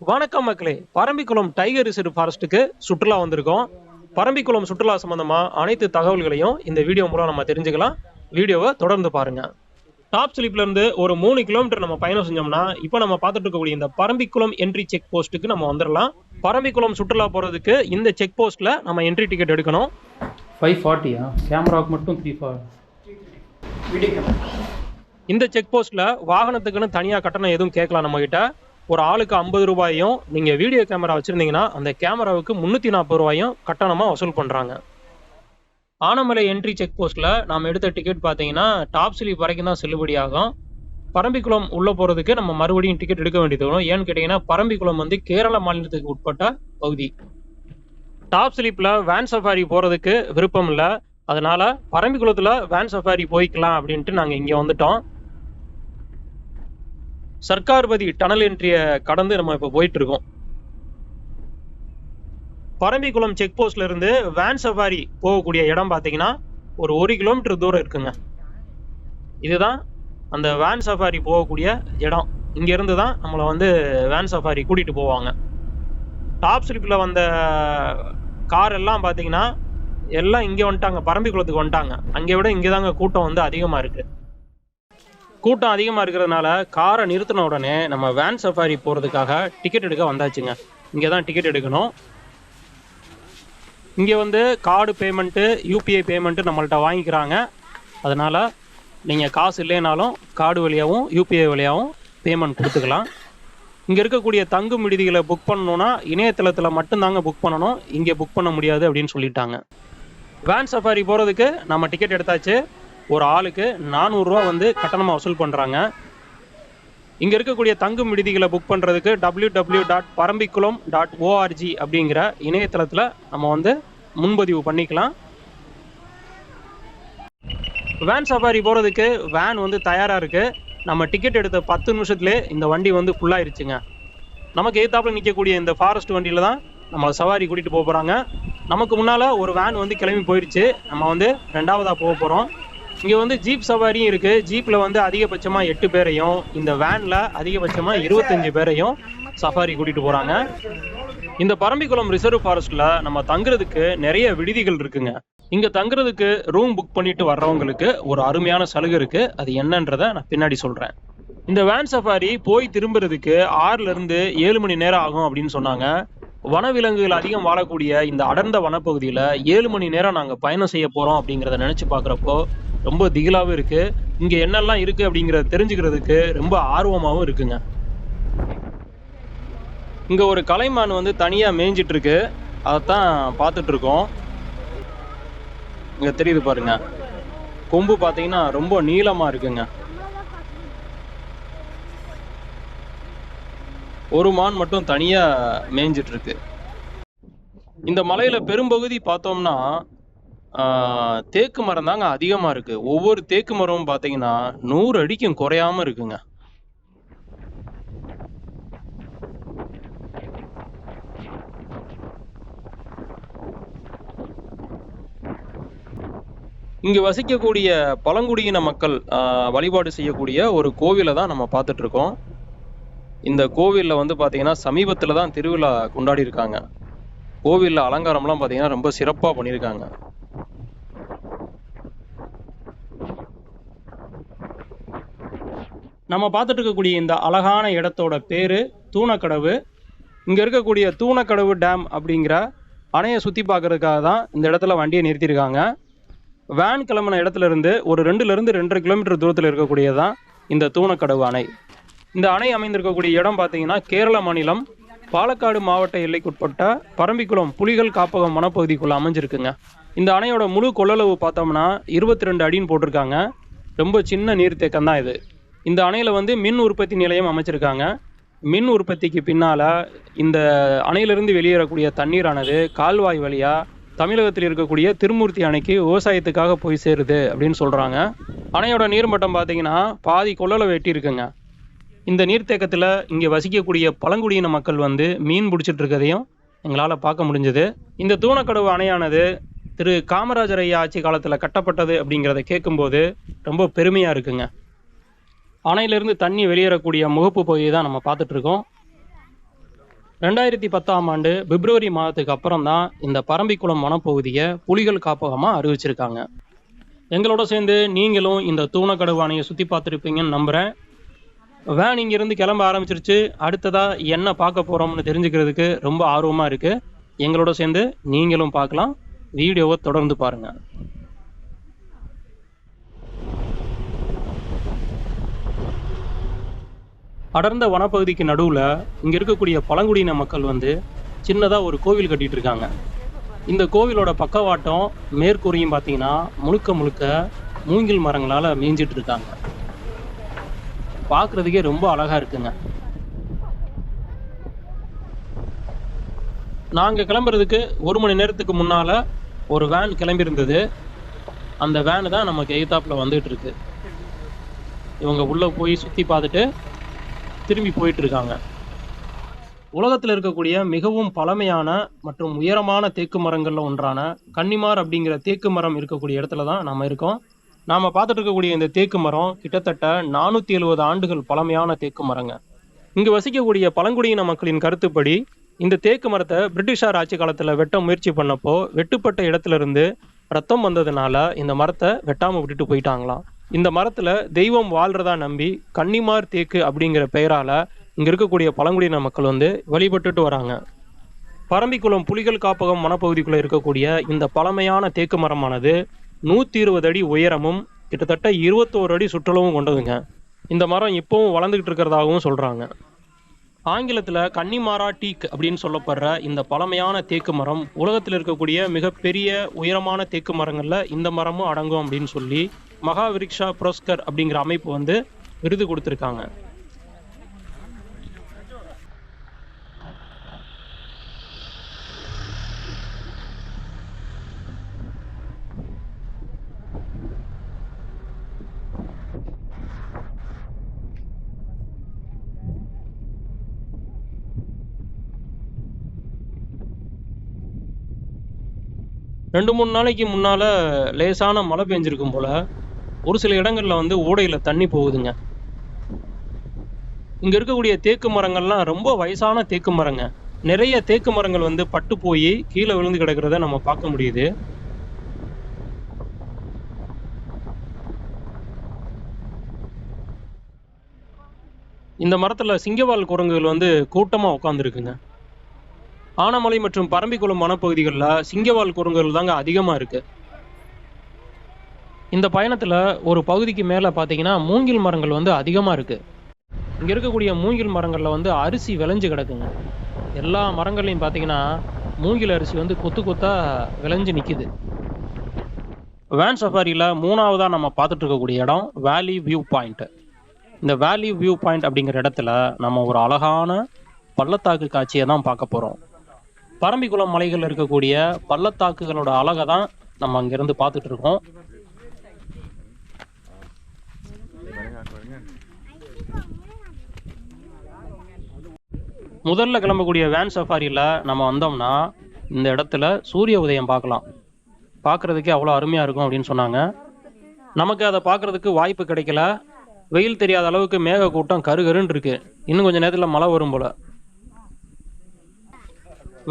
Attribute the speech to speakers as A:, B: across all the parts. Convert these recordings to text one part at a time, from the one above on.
A: வணக்கம் மக்களே. Parambikulam tiger reserve ஃபாரஸ்ட்டுக்கு சுற்றுலா வந்திருக்கோம். பரம்பிக்குளம் சுற்றுலா சம்பந்தமா அனைத்து தகவல்களையும் இந்த வீடியோ மூலம் நம்ம தெரிஞ்சுக்கலாம். வீடியோவை தொடர்ந்து பாருங்க. டாப் ஸ்லிப்ல இருந்து ஒரு மூணு கிலோமீட்டர் நம்ம பயணம் செஞ்சோம்னா இப்போ நம்ம பார்த்துட்டு இருக்கக்கூடிய இந்த பரம்பிக்குளம் என்ட்ரி செக் போஸ்ட்டுக்கு நம்ம வந்துடலாம் பரம்பிக்குளம் சுற்றுலா போகிறதுக்கு இந்த செக் போஸ்ட்டில் நம்ம என்ட்ரி டிக்கெட் எடுக்கணும்.
B: ஃபைவ் ஃபார்ட்டியா கேமராவுக்கு மட்டும் த்ரீ ஃபார்
A: இந்த செக் போஸ்ட்டில் வாகனத்துக்குன்னு தனியாக கட்டணம் எதுவும் கேட்கலாம் நம்ம கிட்ட ஒரு ஆளுக்கு ஐம்பது ரூபாயும் நீங்கள் வீடியோ கேமரா வச்சுருந்தீங்கன்னா அந்த கேமராவுக்கு முந்நூற்றி நாற்பது ரூபாயும் கட்டணமாக வசூல் பண்ணுறாங்க ஆனமலை என்ட்ரி செக் போஸ்ட்டில் நாம் எடுத்த டிக்கெட் பார்த்தீங்கன்னா டாப் ஸ்லீப் வரைக்கும் தான் செல்லுபடியாகும் பரம்பிக்குளம் உள்ளே போகிறதுக்கு நம்ம மறுபடியும் டிக்கெட் எடுக்க வேண்டியது வரும். ஏன்னு கேட்டிங்கன்னா பரம்பிக்குளம் வந்து கேரள மாநிலத்துக்கு உட்பட்ட பகுதி. டாப் ஸ்லீப்பில் வேன் சஃபாரி போகிறதுக்கு விருப்பம் இல்லை. அதனால பரம்பிக்குளத்தில் வேன் சஃபாரி போய்க்கலாம் அப்படின்ட்டு நாங்கள் இங்கே வந்துட்டோம். சர்க்கார்பதி டனல் என்ட்ரியை கடந்து நம்ம இப்போ போயிட்டு இருக்கோம் பரம்பிக்குளம் செக் போஸ்ட்ல இருந்து வேன் சஃபாரி போகக்கூடிய இடம் பார்த்தீங்கன்னா ஒரு ஒரு கிலோமீட்டர் தூரம் இருக்குங்க. இதுதான் அந்த வேன் சஃபாரி போகக்கூடிய இடம். இங்க இருந்து தான் நம்மளை வந்து வேன் சஃபாரி கூட்டிட்டு போவாங்க. டாப் ஸ்லிப்பில் வந்த கார் எல்லாம் பார்த்தீங்கன்னா எல்லாம் இங்கே வந்துட்டாங்க. பரம்பிக்குளத்துக்கு வந்துட்டாங்க. அங்கே விட இங்கே தாங்க கூட்டம் வந்து அதிகமாக இருக்கு. கூட்டம் அதிகமாக இருக்கிறதுனால காரை நிறுத்தின உடனே நம்ம வேன் சஃபாரி போகிறதுக்காக டிக்கெட் எடுக்க வந்தாச்சுங்க. இங்கே தான் டிக்கெட் எடுக்கணும். இங்கே வந்து கார்டு பேமெண்ட்டு யூபிஐ பேமெண்ட்டு நம்மள்ட்ட வாங்கிக்கிறாங்க. அதனால் நீங்கள் காசு இல்லைனாலும் கார்டு வழியாகவும் யூபிஐ வழியாகவும் பேமெண்ட் கொடுத்துக்கலாம். இங்கே இருக்கக்கூடிய தங்கும் விடுதிகளை புக் பண்ணணும்னா இணையதளத்தில் மட்டும்தாங்க புக் பண்ணணும். இங்கே புக் பண்ண முடியாது அப்படின்னு சொல்லிட்டாங்க. வேன் சஃபாரி போகிறதுக்கு நம்ம டிக்கெட் எடுத்தாச்சு. ஒரு ஆளுக்கு நானூறுரூவா வந்து கட்டணமாக வசூல் பண்ணுறாங்க இங்கே இருக்கக்கூடிய தங்கும் விடுதிகளை புக் பண்ணுறதுக்கு W W dot Parambikulam dot ORG அப்படிங்கிற இணையதளத்தில் நம்ம வந்து முன்பதிவு பண்ணிக்கலாம். வேன் சஃபாரி போகிறதுக்கு வேன் வந்து தயாராக இருக்குது நம்ம டிக்கெட் எடுத்த பத்து நிமிஷத்துலேயே இந்த வண்டி வந்து ஃபுல்லாயிருச்சுங்க நமக்கு எதிர்த்தாப்புல நிற்கக்கூடிய இந்த ஃபாரஸ்ட் வண்டியில் தான் நம்மளை சவாரி கூட்டிகிட்டு போக போகிறாங்க நமக்கு முன்னால் ஒரு வேன் வந்து கிளம்பி போயிடுச்சு நம்ம வந்து ரெண்டாவதாக போக போகிறோம் இங்கே வந்து ஜீப் சவாரியும் இருக்குது ஜீப்பில் வந்து அதிகபட்சமாக எட்டு பேரையும் இந்த வேனில் அதிகபட்சமாக இருபத்தஞ்சு பேரையும் சஃபாரி கூட்டிகிட்டு போகிறாங்க இந்த பரம்பிக்குளம் ரிசர்வ் ஃபாரஸ்ட்டில் நம்ம தங்குறதுக்கு நிறைய விடுதிகள் இருக்குங்க. இங்கே தங்குறதுக்கு ரூம் புக் பண்ணிட்டு வர்றவங்களுக்கு ஒரு அருமையான சலுகை இருக்குது அது என்னன்றதை நான் பின்னாடி சொல்கிறேன் இந்த வேன் சஃபாரி போய் திரும்புறதுக்கு ஆறுல இருந்து ஏழு மணி நேரம் ஆகும் அப்படின்னு சொன்னாங்க. வனவிலங்குகள் அதிகம் வாழக்கூடிய இந்த அடர்ந்த வனப்பகுதியில் ஏழு மணி நேரம் நாங்கள் பயணம் செய்ய போகிறோம் அப்படிங்கிறத நினச்சி பார்க்குறப்போ ரொம்ப திகிலாவும் இருக்கு. இங்கே என்னெல்லாம் இருக்கு அப்படிங்கிறத தெரிஞ்சுக்கிறதுக்கு ரொம்ப ஆர்வமாகவும் இருக்குங்க. இங்கே ஒரு கலைமான் வந்து தனியாக மேய்ஞ்சிட்டு இருக்கு அதைத்தான் பார்த்துட்டு இருக்கோம் இங்கே தெரியுது பாருங்க. கொம்பு பார்த்தீங்கன்னா ரொம்ப நீளமாக இருக்குங்க. ஒரு மான் மட்டும் தனியாக மேய்ஞ்சிட்டு இருக்கு இந்த மலையில பெரும்பகுதி பார்த்தோம்னா தேக்கு மரம் தாங்க அதிகமாக இருக்கு. ஒவ்வொரு தேக்கு மரமும் பார்த்தீங்கன்னா நூறு அடிக்கும் குறையாம இருக்குங்க. இங்கு வசிக்கக்கூடிய பழங்குடியின மக்கள் ஆஹ், வழிபாடு செய்யக்கூடிய ஒரு கோவிலை தான் நம்ம பார்த்துட்டு இருக்கோம் இந்த கோவிலில் வந்து பார்த்தீங்கன்னா சமீபத்தில் தான் திருவிழா கொண்டாடி இருக்காங்க கோவிலில் அலங்காரம்லாம் பார்த்தீங்கன்னா ரொம்ப சிறப்பாக பண்ணியிருக்காங்க. நம்ம பார்த்துட்டு இருக்கக்கூடிய இந்த அழகான இடத்தோட பேர் தூணக்கடவு. இங்கே இருக்கக்கூடிய தூணக்கடவு டேம் அப்படிங்கிற அணையை சுற்றி பார்க்கறதுக்காக தான் இந்த இடத்துல வண்டியை நிறுத்தியிருக்காங்க. வேன் கிளம்பின இடத்துல இருந்து ஒரு ரெண்டுலேருந்து ரெண்டரை கிலோமீட்டர் தூரத்தில் இருக்கக்கூடியதான் இந்த தூணக்கடவு அணை. இந்த அணை அமைந்திருக்கக்கூடிய இடம் பார்த்தீங்கன்னா கேரள மாநிலம் பாலக்காடு மாவட்ட எல்லைக்குட்பட்ட பரம்பிக்குளம் புலிகள் காப்பகம் வனப்பகுதிக்குள்ள அமைஞ்சிருக்குங்க. இந்த அணையோட முழு கொள்ளளவு பார்த்தோம்னா இருபத்தி ரெண்டு அடின்னு போட்டிருக்காங்க. ரொம்ப சின்ன நீர்த்தேக்கம் தான் இது. இந்த அணையில் வந்து மின் உற்பத்தி நிலையம் அமைச்சிருக்காங்க. மின் உற்பத்திக்கு பின்னால் இந்த அணையிலிருந்து வெளியேறக்கூடிய தண்ணீரானது கால்வாய் வழியாக தமிழகத்தில் இருக்கக்கூடிய திருமூர்த்தி அணைக்கு விவசாயத்துக்காக போய் சேருது அப்படின்னு சொல்கிறாங்க அணையோட நீர்மட்டம் பார்த்தீங்கன்னா பாதி கொள்ளலை வெட்டி இருக்குங்க இந்த நீர்த்தேக்கத்தில் இங்கே வசிக்கக்கூடிய பழங்குடியின மக்கள் வந்து மீன் பிடிச்சிட்டு இருக்கிறதையும் எங்களால் பார்க்க முடிஞ்சது. இந்த தூணக்கடவு அணையானது திரு காமராஜர் ஐயா ஆட்சி காலத்தில் கட்டப்பட்டது அப்படிங்கிறத கேட்கும்போது ரொம்ப பெருமையாக இருக்குங்க. அணையிலிருந்து தண்ணி வெளியேறக்கூடிய முகப்பு பகுதியை தான் நம்ம பார்த்துட்டு இருக்கோம் ரெண்டாயிரத்தி பத்தாம் ஆண்டு பிப்ரவரி மாதத்துக்கு அப்புறம் தான் இந்த பரம்பிக்குளம் வனப்பகுதியை புலிகள் காப்பகமாக அறிவிச்சிருக்காங்க. எங்களோட சேர்ந்து நீங்களும் இந்த தூணக்கடவு அணையை சுற்றி பார்த்துருப்பீங்கன்னு நம்புகிறேன் வேன் இங்கேருந்து கிளம்ப ஆரம்பிச்சிருச்சு. அடுத்ததாக என்ன பார்க்க போகிறோம்னு தெரிஞ்சுக்கிறதுக்கு ரொம்ப ஆர்வமாக இருக்குது எங்களோட சேர்ந்து நீங்களும் பார்க்கலாம். வீடியோவை தொடர்ந்து பாருங்கள் அடர்ந்த வனப்பகுதிக்கு நடுவில் இங்கே இருக்கக்கூடிய பழங்குடியின மக்கள் வந்து சின்னதாக ஒரு கோவில் கட்டிகிட்டு இருக்காங்க இந்த கோவிலோட பக்கவாட்டம் மேற்கூரையும் பார்த்தீங்கன்னா முழுக்க முழுக்க மூங்கில் மரங்களால் மேய்ஞ்சிட்டு இருக்காங்க பார்க்குறதுக்கே ரொம்ப அழகாக இருக்குங்க. நாங்கள் கிளம்புறதுக்கு ஒரு மணி நேரத்துக்கு முன்னால் ஒரு வேன் கிளம்பியிருந்தது. அந்த வேனு தான் நமக்கு எய்தாப்பில் வந்துட்டு இருக்கு இவங்க உள்ளே போய் சுற்றி பார்த்துட்டு திரும்பி போயிட்டு இருக்காங்க உலகத்தில் இருக்கக்கூடிய மிகவும் பழமையான மற்றும் உயரமான தேக்கு மரங்களில் ஒன்றான கன்னிமார் அப்படிங்கிற தேக்கு மரம் இருக்கக்கூடிய இடத்துல தான் நம்ம இருக்கோம். நாம் பார்த்துட்டு இருக்கக்கூடிய இந்த தேக்கு மரம் கிட்டத்தட்ட நானூற்றி எழுபது ஆண்டுகள் பழமையான தேக்கு மரங்க. இங்கு வசிக்கக்கூடிய பழங்குடியின மக்களின் கருத்துப்படி இந்த தேக்கு மரத்தை பிரிட்டிஷார் ஆட்சி காலத்தில் வெட்ட முயற்சி பண்ணப்போ வெட்டுப்பட்ட இடத்துல இருந்து ரத்தம் வந்ததுனால இந்த மரத்தை வெட்டாமல் விட்டுட்டு போயிட்டாங்களாம். இந்த மரத்துல தெய்வம் வாழ்றதா நம்பி கன்னிமார் தேக்கு அப்படிங்கிற பெயரால இங்க இருக்கக்கூடிய பழங்குடியின மக்கள் வந்து வழிபட்டுட்டு வராங்க. பரம்பிக்குளம் புலிகள் காப்பகம் வனப்பகுதிக்குள்ள இருக்கக்கூடிய இந்த பழமையான தேக்கு மரமானது நூற்றி இருபது அடி உயரமும் கிட்டத்தட்ட இருபத்தோரு அடி சுற்றளவும் கொண்டதுங்க. இந்த மரம் இப்போவும் வளர்ந்துக்கிட்டு இருக்கிறதாகவும் சொல்றாங்க. ஆங்கிலத்தில் கன்னிமாரா டீக் அப்படின்னு சொல்லப்படுற இந்த பழமையான தேக்கு மரம் உலகத்தில் இருக்கக்கூடிய மிகப்பெரிய உயரமான தேக்கு மரங்களில் இந்த மரமும் அடங்கும் அப்படின்னு சொல்லி மகாவிரிக்ஷா புரஸ்கர் அப்படிங்கிற அமைப்பு வந்து விருது கொடுத்துருக்காங்க. ரெண்டு மூணு நாளைக்கு முன்னால் லேசான மழை பெஞ்சிருக்கும் போல் ஒரு சில இடங்களில் வந்து ஓடையில் தண்ணி போகுதுங்க. இங்கே இருக்கக்கூடிய தேக்கு மரங்கள்லாம் ரொம்ப வயசான தேக்கு மரங்க. நிறைய தேக்கு மரங்கள் வந்து பட்டு போய் கீழே விழுந்து கிடக்கிறத நம்ம பார்க்க முடியுது. இந்த மரத்தில் சிங்கவால் குரங்குகள் வந்து கூட்டமாக உட்காந்துருக்குங்க ஆனமலை மற்றும் பரம்பிக்குளம் வனப்பகுதிகளில் சிங்கவால் குரங்குகள் தாங்க அதிகமாக இருக்கு. இந்த பயணத்தில் ஒரு பகுதிக்கு மேலே பார்த்தீங்கன்னா மூங்கில் மரங்கள் வந்து அதிகமாக இருக்கு. இங்கே இருக்கக்கூடிய மூங்கில் மரங்களில் வந்து அரிசி விளைஞ்சு கிடக்குங்க. எல்லா மரங்கள்லையும் பார்த்தீங்கன்னா மூங்கில் அரிசி வந்து கொத்து கொத்தாக விளைஞ்சு நிற்கிது வேன் சஃபாரியில் மூணாவதாக நம்ம பார்த்துட்டு இருக்கக்கூடிய இடம் வேலி வியூ பாயிண்ட்டு இந்த வேலி வியூ பாயிண்ட் அப்படிங்கிற இடத்துல நம்ம ஒரு அழகான பள்ளத்தாக்கு காட்சியை தான் பார்க்க போகிறோம் பரம்பிக்குளம் மலைகள் இருக்கக்கூடிய பள்ளத்தாக்குகளோட அழகை தான் நம்ம அங்கிருந்து பார்த்துட்டு இருக்கோம். முதல்ல கிளம்பக்கூடிய வேன் சஃபாரியில் நம்ம வந்தோம்னா இந்த இடத்துல சூரிய உதயம் பார்க்கலாம். பார்க்குறதுக்கே அவ்வளோ அருமையாக இருக்கும் அப்படின்னு சொன்னாங்க. நமக்கு அதை பார்க்குறதுக்கு வாய்ப்பு கிடைக்கல. வெயில் தெரியாத அளவுக்கு மேக கூட்டம் கருகருன்னு இருக்கு. இன்னும் கொஞ்சம் நேரத்தில் மழை வரும் போல்.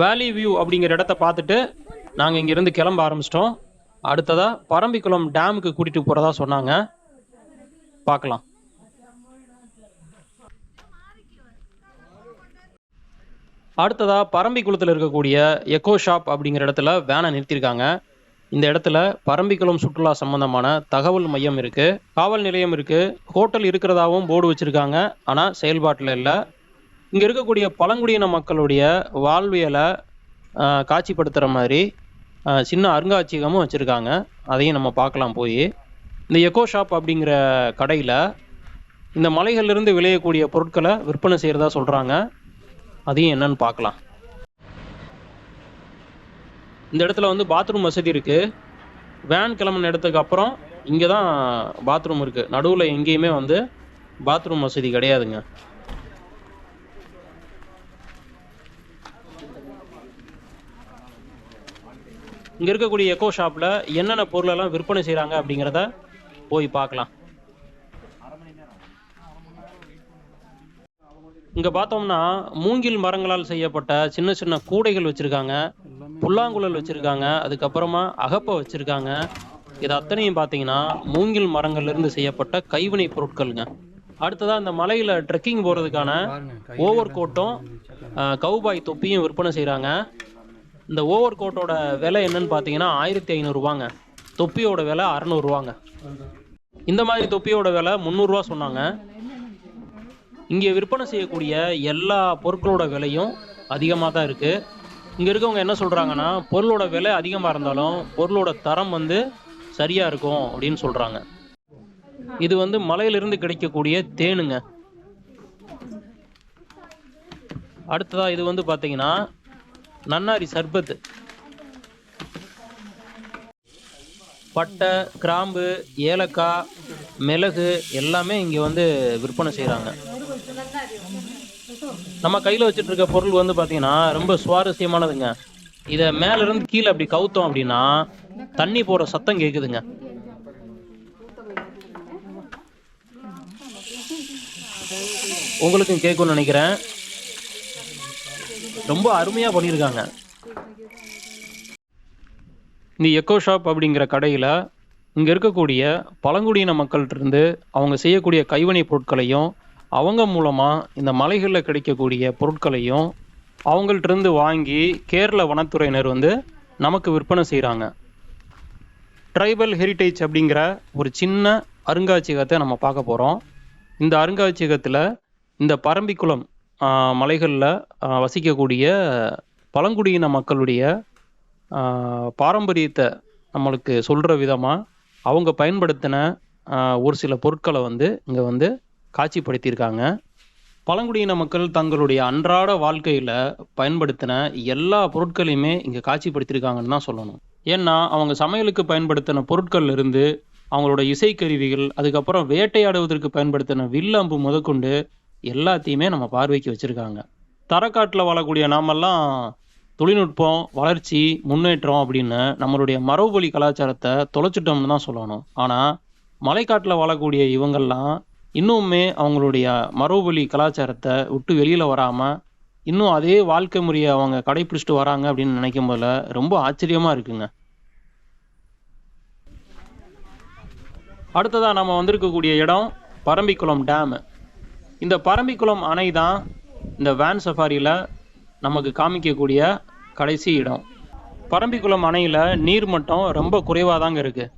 A: வேலி வியூ அப்படிங்கிற இடத்த பார்த்துட்டு நாங்கள் இங்கேருந்து கிளம்ப ஆரம்பிச்சிட்டோம். அடுத்ததாக பரம்பிக்குளம் டேமுக்கு கூட்டிகிட்டு போகிறதா சொன்னாங்க. பார்க்கலாம். அடுத்ததாக பரம்பிக்குளத்தில் இருக்கக்கூடிய எக்கோ ஷாப் அப்படிங்கிற இடத்துல வேனை நிறுத்தியிருக்காங்க இந்த இடத்துல பரம்பிக்குளம் சுற்றுலா சம்பந்தமான தகவல் மையம் இருக்குது காவல் நிலையம் இருக்குது ஹோட்டல் இருக்கிறதாவும் போர்டு வச்சுருக்காங்க. ஆனால் செயல்பாட்டில் இல்லை. இங்கே இருக்கக்கூடிய பழங்குடியின மக்களுடைய வாழ்வியலை காட்சிப்படுத்துற காட்சிப்படுத்துகிற மாதிரி சின்ன அருங்காட்சியகமும் வச்சுருக்காங்க. அதையும் நம்ம பார்க்கலாம் போய். இந்த எக்கோ ஷாப் அப்படிங்கிற கடையில் இந்த மலைகள்லேருந்து விளையக்கூடிய பொருட்களை விற்பனை செய்கிறதா சொல்கிறாங்க அதையும் என்னன்னு பார்க்கலாம். இந்த இடத்துல வந்து பாத்ரூம் வசதி இருக்குது வேன் கிளம்புன இடத்துக்கு அப்புறம் இங்கே தான் பாத்ரூம் இருக்குது நடுவில் எங்கேயுமே வந்து பாத்ரூம் வசதி கிடையாதுங்க. இங்கே இருக்கக்கூடிய எக்கோ ஷாப்பில் என்னென்ன பொருளெல்லாம் விற்பனை செய்கிறாங்க அப்படிங்கிறத போய் பார்க்கலாம். இங்க பார்த்தோம்னா மூங்கில் மரங்களால் செய்யப்பட்ட சின்ன சின்ன கூடைகள் வச்சிருக்காங்க. புல்லாங்குழல் வச்சிருக்காங்க. அதுக்கப்புறமா அகப்பை வச்சிருக்காங்க. இது அத்தனையும் பார்த்தீங்கன்னா மூங்கில் மரங்கள்ல இருந்து செய்யப்பட்ட கைவினை பொருட்கள்ங்க. அடுத்ததா இந்த மலையில ட்ரெக்கிங் போறதுக்கான ஓவர் கோட்டும் கவுபாய் தொப்பியும் விற்பனை செய்றாங்க. இந்த ஓவர் கோட்டோட விலை என்னன்னு பார்த்தீங்கன்னா ஆயிரத்தி ஐநூறுரூவாங்க தொப்பியோட விலை அறநூறுவாங்க இந்த மாதிரி தொப்பியோட விலை முந்நூறுரூவா சொன்னாங்க. இங்கே விற்பனை செய்யக்கூடிய எல்லா பொருட்களோட விலையும் அதிகமாக தான் இருக்குது இங்கே இருக்கவங்க என்ன சொல்கிறாங்கன்னா பொருளோட விலை அதிகமாக இருந்தாலும் பொருளோட தரம் வந்து சரியாக இருக்கும் அப்படின்னு சொல்கிறாங்க இது வந்து மலையிலிருந்து கிடைக்கக்கூடிய தேனுங்க. அடுத்ததாக இது வந்து பார்த்தீங்கன்னா நன்னாரி சர்பத் பட்டை கிராம்பு ஏலக்காய் மிளகு எல்லாமே இங்கே வந்து விற்பனை செய்கிறாங்க நம்ம கையில் வச்சுட்டு இருக்க பொருள் வந்து பார்த்தீங்கன்னா ரொம்ப சுவாரஸ்யமானதுங்க. இதை மேலேருந்து கீழே அப்படி கவுத்தோம் அப்படின்னா தண்ணி போகிற சத்தம் கேட்குதுங்க உங்களுக்கும் கேட்கும்னு நினைக்கிறேன். ரொம்ப அருமையாக பண்ணியிருக்காங்க இந்த எக்கோ ஷாப் அப்படிங்கிற கடையில் இங்கே இருக்கக்கூடிய பழங்குடியின மக்கள்கிட்டருந்து அவங்க செய்யக்கூடிய கைவினை பொருட்களையும் அவங்க மூலமாக இந்த மலைகளில் கிடைக்கக்கூடிய பொருட்களையும் அவங்கள்ட்ட இருந்து வாங்கி கேரள வனத்துறையினர் வந்து நமக்கு விற்பனை செய்கிறாங்க ட்ரைபல் ஹெரிட்டேஜ் அப்படிங்கிற ஒரு சின்ன அருங்காட்சியகத்தை நம்ம பார்க்க போகிறோம் இந்த அருங்காட்சியகத்தில் இந்த பரம்பிக்குளம் மலைகளில் வசிக்கக்கூடிய பழங்குடியின மக்களுடைய பாரம்பரியத்தை நம்மளுக்கு சொல்கிற விதமாக அவங்க பயன்படுத்தின ஒரு சில பொருட்களை வந்து இங்கே வந்து காட்சிப்படுத்தியிருக்காங்க. பழங்குடியின மக்கள் தங்களுடைய அன்றாட வாழ்க்கையில் பயன்படுத்தின எல்லா பொருட்களையுமே இங்கே காட்சிப்படுத்தியிருக்காங்கன்னு தான் சொல்லணும். ஏன்னா அவங்க சமையலுக்கு பயன்படுத்தின பொருட்கள் இருந்து அவங்களோட இசைக்கருவிகள் அதுக்கப்புறம் வேட்டையாடுவதற்கு பயன்படுத்தின வில்லம்பு முதற்கொண்டு எல்லாத்தையுமே நம்ம பார்வைக்கு வச்சுருக்காங்க. தரக்காட்டில் வாழக்கூடிய நாமெல்லாம் தொழில்நுட்பம் வளர்ச்சி முன்னேற்றம் அப்படின்னு நம்மளுடைய மரபுவழி கலாச்சாரத்தை தொலைச்சிட்டோம்னு தான் சொல்லணும். ஆனால் மலைக்காட்டில் வாழக்கூடிய இவங்கெல்லாம் இன்னுமே அவங்களுடைய மரபுவழி கலாச்சாரத்தை விட்டு வெளியில் வராமல் இன்னும் அதே வாழ்க்கை முறையை அவங்க கடைப்பிடிச்சிட்டு வராங்க அப்படின்னு நினைக்கும் போல ரொம்ப ஆச்சரியமாக இருக்குங்க. அடுத்ததாக நம்ம வந்திருக்கக்கூடிய இடம் பரம்பிக்குளம் டேமு. இந்த பரம்பிக்குளம் அணை தான் இந்த வேன் சஃபாரியில் நமக்கு காமிக்கக்கூடிய கடைசி இடம். பரம்பிக்குளம் அணையில் நீர் மட்டம் ரொம்ப குறைவாக தாங்க இருக்குது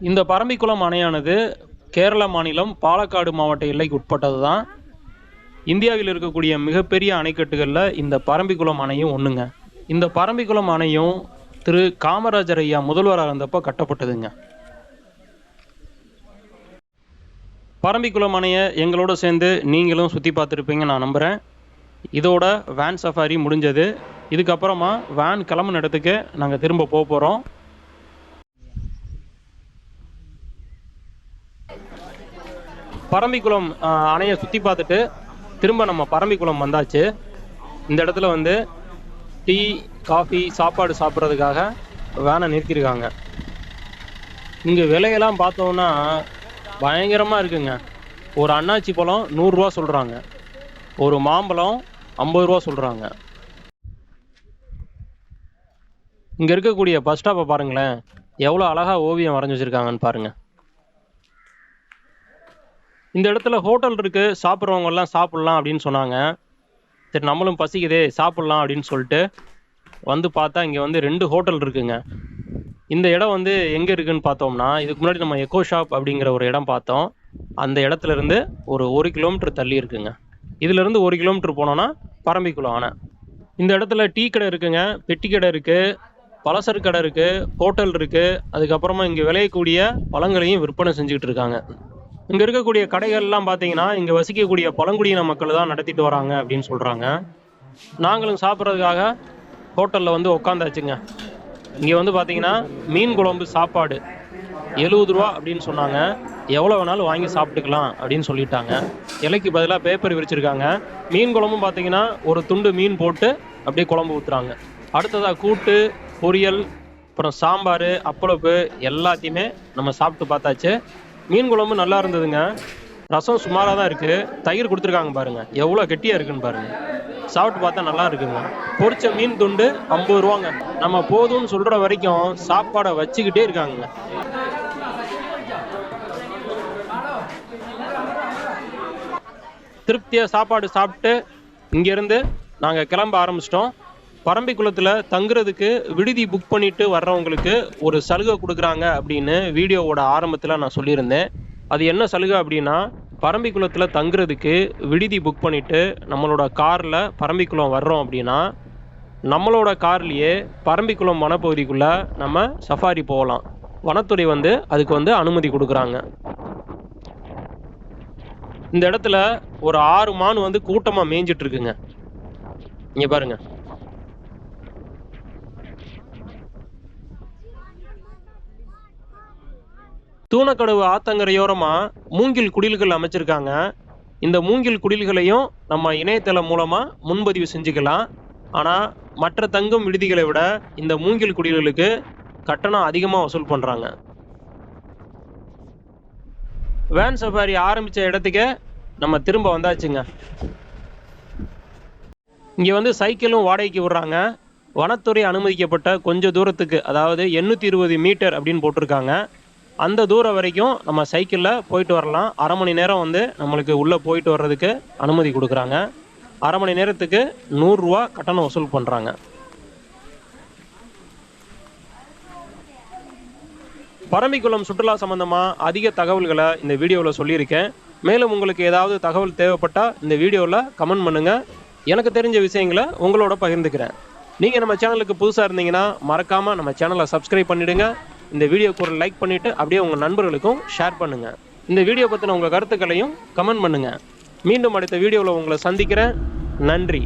A: இந்த பரம்பிக்குளம் அணையானது கேரள மாநிலம் பாலக்காடு மாவட்ட எல்லைக்கு உட்பட்டது தான் இந்தியாவில் இருக்கக்கூடிய மிகப்பெரிய அணைக்கட்டுகளில் இந்த பரம்பிக்குளம் அணையும் ஒன்றுங்க இந்த பரம்பிக்குளம் அணையும் திரு காமராஜர் ஐயா முதல்வராக இருந்தப்போ கட்டப்பட்டதுங்க. பரம்பிக்குளம் அணையை எங்களோட சேர்ந்து நீங்களும் சுற்றி பார்த்துருப்பீங்க நான் நம்புகிறேன் இதோட வேன் சஃபாரி முடிஞ்சது. இதுக்கப்புறமா வேன் கிளம்புன இடத்துக்கு நாங்கள் திரும்ப போக போகிறோம் பரம்பிக்குளம் அணையை சுற்றி பார்த்துட்டு திரும்ப நம்ம பரம்பிக்குளம் வந்தாச்சு. இந்த இடத்துல வந்து டீ காஃபி சாப்பாடு சாப்பிட்றதுக்காக வேனை நிறுத்தியிருக்காங்க இங்கே விலையெல்லாம் பார்த்தோம்னா பயங்கரமாக இருக்குங்க. ஒரு அன்னாச்சி பழம் நூறுரூவா சொல்கிறாங்க ஒரு மாம்பழம் ஐம்பது ரூபா சொல்கிறாங்க இங்கே இருக்கக்கூடிய பஸ் ஸ்டாப்பை பாருங்களேன். எவ்வளோ அழகாக ஓவியம் வரைஞ்சி வச்சுருக்காங்கன்னு பாருங்கள் இந்த இடத்துல ஹோட்டல் இருக்குது சாப்பிட்றவங்க எல்லாம் சாப்பிட்லாம் அப்படின்னு சொன்னாங்க. சரி நம்மளும் பசிக்குதே சாப்பிட்லாம் அப்படின்னு சொல்லிட்டு வந்து பார்த்தா இங்கே வந்து ரெண்டு ஹோட்டல் இருக்குங்க. இந்த இடம் வந்து எங்கே இருக்குன்னு பார்த்தோம்னா இதுக்கு முன்னாடி நம்ம எக்கோ ஷாப் அப்படிங்கிற ஒரு இடம் பார்த்தோம். அந்த இடத்துல இருந்து ஒரு ஒரு கிலோமீட்டர் தள்ளி இருக்குங்க. இதுலேருந்து ஒரு கிலோமீட்டர் போனோன்னா பரம்பிக்குளம் அணை இந்த இடத்துல டீ கடை இருக்குங்க. பெட்டி கடை இருக்குது பலசர் கடை இருக்குது ஹோட்டல் இருக்குது அதுக்கப்புறமா இங்கே விளையக்கூடிய பழங்களையும் விற்பனை செஞ்சுக்கிட்டு இருக்காங்க. இங்கே இருக்கக்கூடிய கடைகள்லாம் பார்த்தீங்கன்னா இங்கே வசிக்கக்கூடிய பழங்குடியின மக்கள் தான் நடத்திட்டு வராங்க அப்படின்னு சொல்கிறாங்க நாங்களும் சாப்பிட்றதுக்காக ஹோட்டலில் வந்து உட்காந்தாச்சுங்க இங்கே வந்து பார்த்தீங்கன்னா மீன் குழம்பு சாப்பாடு. எழுபது ரூபா அப்படின்னு சொன்னாங்க. எவ்வளோ வேணாலும் வாங்கி சாப்பிட்டுக்கலாம் அப்படின்னு சொல்லிட்டாங்க. இலைக்கு பதிலாக பேப்பர் விரிச்சிருக்காங்க. மீன் குழம்பும் பார்த்தீங்கன்னா ஒரு துண்டு மீன் போட்டு அப்படியே குழம்பு ஊற்றுறாங்க அடுத்ததாக கூட்டு பொரியல் அப்புறம் சாம்பார் அப்பளப்பு எல்லாத்தையுமே நம்ம சாப்பிட்டு பார்த்தாச்சு. மீன் குழம்பு நல்லா இருந்ததுங்க. ரசம் சுமாராக தான் இருக்குது தயிர் கொடுத்துருக்காங்க பாருங்க. எவ்வளோ கெட்டியாக இருக்குன்னு பாருங்க. சாப்பிட்டு பார்த்தா நல்லா இருக்குங்க. பொரிச்ச மீன் துண்டு ஐம்பது ரூபாங்க. நம்ம போதும்னு சொல்கிற வரைக்கும் சாப்பாடை வச்சுக்கிட்டே இருக்காங்க. திருப்தியாக சாப்பாடு சாப்பிட்டு இங்கேருந்து நாங்கள் கிளம்ப ஆரம்பிச்சிட்டோம். பரம்பிக்குளத்தில் தங்குறதுக்கு விடுதி புக் பண்ணிட்டு வர்றவங்களுக்கு ஒரு சலுகை கொடுக்குறாங்க அப்படின்னு வீடியோவோட ஆரம்பத்தில் நான் சொல்லியிருந்தேன். அது என்ன சலுகை அப்படின்னா பரம்பிக்குளத்தில் தங்குறதுக்கு விடுதி புக் பண்ணிவிட்டு நம்மளோட காரில் பரம்பிக்குளம் வர்றோம் அப்படின்னா நம்மளோட கார்லேயே பரம்பிக்குளம் வனப்பகுதிக்குள்ளே நம்ம சஃபாரி போகலாம். வனத்துறை வந்து அதுக்கு வந்து அனுமதி கொடுக்குறாங்க. இந்த இடத்துல ஒரு ஆறு மான் வந்து கூட்டமாக மேய்ஞ்சிட்டு இருக்குங்க. இங்கே பாருங்கள் தூணக்கடவு ஆத்தங்கரையோரமா மூங்கில் குடில்கள் அமைச்சிருக்காங்க. இந்த மூங்கில் குடில்களையும் நம்ம இணையதளம் மூலமா முன்பதிவு செஞ்சுக்கலாம். ஆனா மற்ற தங்கும் விடுதிகளை விட இந்த மூங்கில் குடில்களுக்கு கட்டணம் அதிகமாக வசூல் பண்றாங்க. வேன் சஃபாரி ஆரம்பிச்ச இடத்துக்கு நம்ம திரும்ப வந்தாச்சுங்க. இங்கே வந்து சைக்கிளும் வாடகைக்கு விடுறாங்க. வனத்துறை அனுமதிக்கப்பட்ட கொஞ்ச தூரத்துக்கு அதாவது எண்ணூற்றி இருபது மீட்டர் அப்படின்னு போட்டிருக்காங்க. அந்த தூரம் வரைக்கும் நம்ம சைக்கிளில் போயிட்டு வரலாம். அரை மணி நேரம் வந்து நம்மளுக்கு உள்ளே போயிட்டு வர்றதுக்கு அனுமதி கொடுக்குறாங்க. அரை மணி நேரத்துக்கு நூறுரூவா கட்டணம் வசூல் பண்ணுறாங்க பரம்பிக்குளம் சுற்றுலா சம்பந்தமாக அதிக தகவல்களை இந்த வீடியோவில் சொல்லியிருக்கேன். மேலும் உங்களுக்கு ஏதாவது தகவல் தேவைப்பட்டால் இந்த வீடியோவில் கமெண்ட் பண்ணுங்கள் எனக்கு தெரிஞ்ச விஷயங்களை உங்களோட பகிர்ந்துக்கிறேன். நீங்கள் நம்ம சேனலுக்கு புதுசாக இருந்தீங்கன்னா மறக்காமல் நம்ம சேனலை சப்ஸ்கிரைப் பண்ணிவிடுங்க இந்த வீடியோக்கு ஒரு லைக் பண்ணிவிட்டு அப்படியே உங்கள் நண்பர்களுக்கும் ஷேர் பண்ணுங்கள் இந்த வீடியோ பற்றின உங்கள் கருத்துக்களையும் கமெண்ட் பண்ணுங்கள் மீண்டும் அடுத்த வீடியோவில் உங்களை சந்திக்கிறேன். நன்றி.